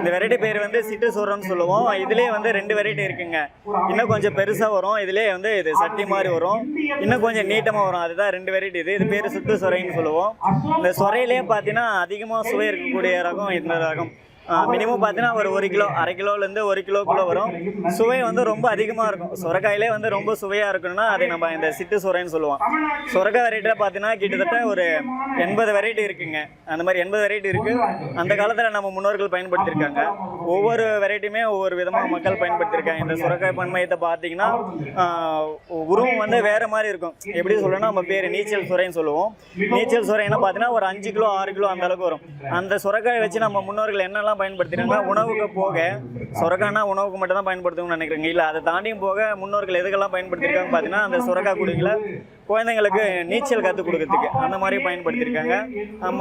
இந்த வெரைட்டி பேர் வந்து சிட்டு சூரம்னு சொல்லுவோம். இதுலேயே வந்து ரெண்டு வெரைட்டி இருக்குங்க. இன்னும் கொஞ்சம் பெருசாக வரும். இதுலேயே வந்து இது சட்டி மாதிரி வரும். இன்னும் கொஞ்சம் நீட்டமாக வரும். அதுதான் ரெண்டு வெரைட்டி இது. இது பேர் சுட்டு சொரைன்னு சொல்லுவோம். இந்த சொரையிலே பார்த்தீங்கன்னா அதிகமாக சுவை இருக்கக்கூடிய ரகம் இந்த ரகம். மினிமம் பார்த்தீங்கன்னா ஒரு ஒரு கிலோ அரை கிலோலேருந்து ஒரு கிலோக்குள்ளே வரும். சுவை வந்து ரொம்ப அதிகமாக இருக்கும். சுரக்காயிலே வந்து ரொம்ப சுவையாக இருக்கணும்னா அதை நம்ம இந்த சிட்டு சுரைன்னு சொல்லுவோம். சுரக்காய் வெரைட்டியில் பார்த்தீங்கன்னா கிட்டத்தட்ட ஒரு எண்பது வெரைட்டி இருக்குங்க. அந்த மாதிரி எண்பது வெரைட்டி இருக்குது அந்த காலத்தில் நம்ம முன்னோர்கள் பயன்படுத்தியிருக்காங்க. ஒவ்வொரு வெரைட்டியுமே ஒவ்வொரு விதமாக மக்கள் பயன்படுத்தியிருக்காங்க. இந்த சுரக்காய் பன்மையத்தை பார்த்தீங்கன்னா உருவம் வந்து வேறு மாதிரி இருக்கும். எப்படி சொல்லணும்னா நம்ம பேர் நீச்சல் சுரைன்னு சொல்லுவோம். நீச்சல் சுரைன்னா பார்த்தீங்கன்னா ஒரு அஞ்சு கிலோ ஆறு கிலோ அந்த அளவுக்கு வரும். அந்த சுரக்காயை வச்சு நம்ம முன்னோர்கள் என்னெல்லாம் பயன்படுத்தினாங்க? உணவுக்கு போக சுரக்காய்னா உணவுக்கு மட்டும் தான் பயன்படுத்தணும்னு நினைக்கிறேங்க. இல்லை அதை தாண்டியும் போக முன்னோர்கள் எதுக்கெல்லாம் பயன்படுத்தியிருக்காங்க பார்த்தீங்கன்னா அந்த சுரக்காய் குடிங்களை குழந்தைங்களுக்கு நீச்சல் கற்றுக் கொடுக்கறதுக்கு அந்த மாதிரி பயன்படுத்தியிருக்காங்க. நம்ம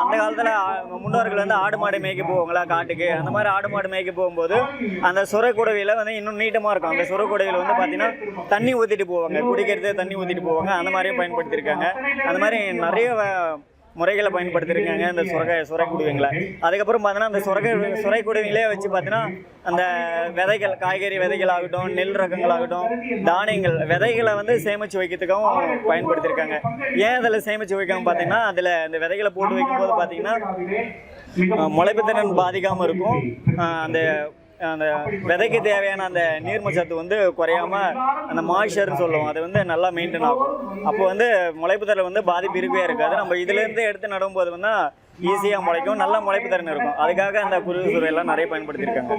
அந்த காலத்தில் முன்னோர்கள் வந்து ஆடு மாடு மேய்க்க போவாங்களா காட்டுக்கு? அந்த மாதிரி ஆடு மாடு மேய்க்க போகும்போது அந்த சுரக்குடவையில் வந்து இன்னும் நீட்டமாக இருக்கும். அந்த சுரக்குடவையில் வந்து பார்த்தீங்கன்னா தண்ணி ஊற்றிட்டு போவாங்க. குடிக்கிறது தண்ணி ஊற்றிட்டு போவாங்க. அந்த மாதிரியும் பயன்படுத்தியிருக்காங்க. அந்த மாதிரி நிறைய முறைகளை பயன்படுத்தியிருக்காங்க இந்த சுரை சுரைக்குடுவீங்கள அதுக்கப்புறம் பார்த்தீங்கன்னா அந்த சுரக்காய் சுரைக்குடுவீங்களே வச்சு பார்த்தீங்கன்னா அந்த விதைகள் காய்கறி விதைகள் ஆகட்டும் நெல் ரகங்கள் ஆகட்டும் தானியங்கள் விதைகளை வந்து சேமித்து வைக்கிறதுக்காகவும் பயன்படுத்தியிருக்காங்க ஏன் அதில் சேமித்து வைக்காமல் பார்த்தீங்கன்னா அதில் அந்த விதைகளை போட்டு வைக்கும்போது பார்த்தீங்கன்னா முளைப்புத்திறன் முளைப்பு திறன் பாதிக்காமல் இருக்கும் அந்த அந்த விதைக்கு தேவையான அந்த நீர்மச்சத்து வந்து குறையாம அந்த மாய்ச்சர்னு சொல்லுவோம். அது வந்து நல்லா மெயின்டைன் ஆகும். அப்போ வந்து முளைப்பு திறன் வந்து பாதிப்பு இருக்கவே இருக்காது. நம்ம இதுலேருந்து எடுத்து நடும்போது வந்து ஈஸியாக முளைக்கும். நல்ல முளைப்பு திறன் இருக்கும். அதுக்காக அந்த குருவி சுரை நிறைய பயன்படுத்தியிருக்காங்க.